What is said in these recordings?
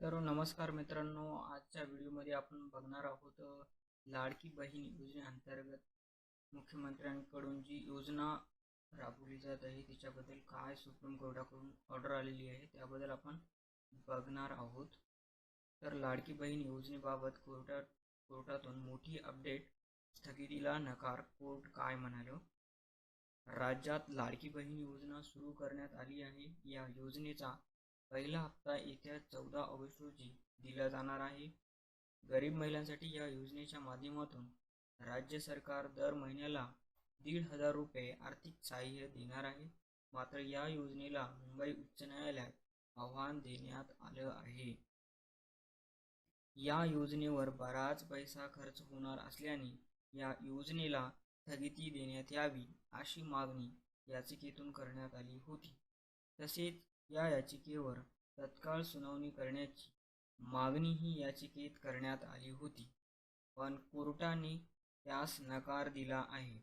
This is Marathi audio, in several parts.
तर नमस्कार मित्रांनो आजच्या व्हिडिओमध्ये आपण बघणार आहोत लाडकी बहीण योजनेअंतर्गत मुख्यमंत्र्यांकडून जी योजना राबवली जात आहे तिच्याबद्दल काय सुप्रीम कोर्टाकडून ऑर्डर आलेली आहे त्याबद्दल आपण बघणार आहोत. तर लाडकी बहीण योजनेबाबत कोर्टात कोर्टातून मोठी अपडेट स्थगितीला नकार कोर्ट काय म्हणालो? राज्यात लाडकी बहीण योजना सुरू करण्यात आली आहे या योजनेचा पहिला हप्ता येत्या चौदा ऑगस्ट रोजी दिला जाणार आहे. गरीब महिलांसाठी या योजनेच्या माध्यमातून राज्य सरकार दर महिन्याला दीड हजार रुपये आर्थिक सहाय्य देणार आहे. मात्र या योजनेला मुंबई उच्च न्यायालयात आव्हान देण्यात आलं आहे. या योजनेवर बराच पैसा खर्च होणार असल्याने या योजनेला स्थगिती देण्यात यावी अशी मागणी याचिकेतून करण्यात आली होती. तसेच या याचिकेवर तत्काळ सुनावणी करण्याची मागणीही याचिकेत करण्यात आली होती. पण कोर्टाने त्यास नकार दिला आहे.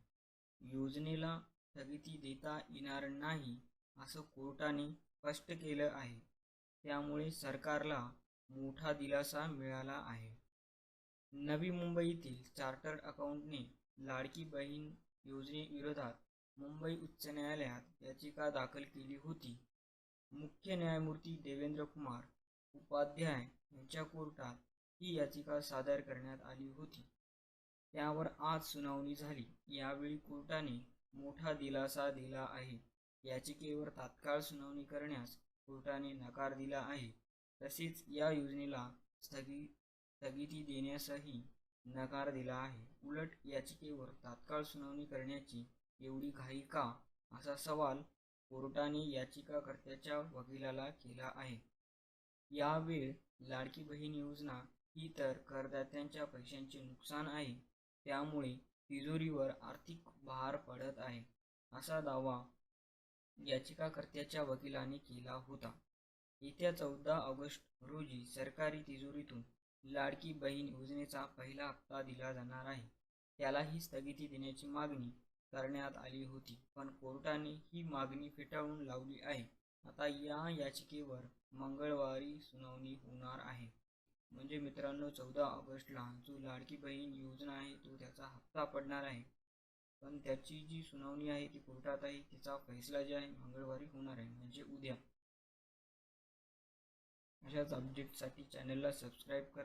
योजनेला स्थगिती देता येणार नाही असं कोर्टाने स्पष्ट केलं आहे. त्यामुळे सरकारला मोठा दिलासा मिळाला आहे. नवी मुंबईतील चार्टर्ड अकाउंटने लाडकी बहीण योजनेविरोधात मुंबई उच्च न्यायालयात याचिका दाखल केली होती. मुख्य न्यायमूर्ती देवेंद्र कुमार उपाध्याय यांच्या कोर्टात ही याचिका सादर करण्यात आली होती. त्यावर आज सुनावणी झाली. यावेळी कोर्टाने मोठा दिलासा दिला आहे. याचिकेवर तात्काळ सुनावणी करण्यास कोर्टाने नकार दिला आहे. तसेच या योजनेला स्थगि स्थगिती देण्यासही नकार दिला आहे. उलट याचिकेवर तात्काळ सुनावणी करण्याची एवढी घाई का? असा सवाल कोर्टाने याचिकाकर्त्याच्या वकिलाला केला आहे. यावेळ लाडकी बहीण योजना ही तर करदात्यांच्या पैशांचे नुकसान आहे. त्यामुळे तिजोरीवर आर्थिक भार पडत आहे असा दावा याचिकाकर्त्याच्या वकिलाने केला होता. येत्या चौदा ऑगस्ट रोजी सरकारी तिजोरीतून लाडकी बहीण योजनेचा पहिला हप्ता दिला जाणार आहे. त्यालाही स्थगिती देण्याची मागणी करण्यात आली होती. पण कोर्टाने ही मागणी फेटाळून लावली आहे. आता या याचिकेवर मंगळवारी सुनावणी होणार आहे. म्हणजे मित्रांनो चौदा ऑगस्टला जो लाडकी बहीण योजना आहे तो त्याचा हप्ता पडणार आहे. पण त्याची जी सुनावणी आहे ती कोर्टात आहे तिचा फैसला जे आहे मंगळवारी होणार आहे. म्हणजे उद्या. अशाच अपडेटसाठी चॅनलला सबस्क्राईब करा.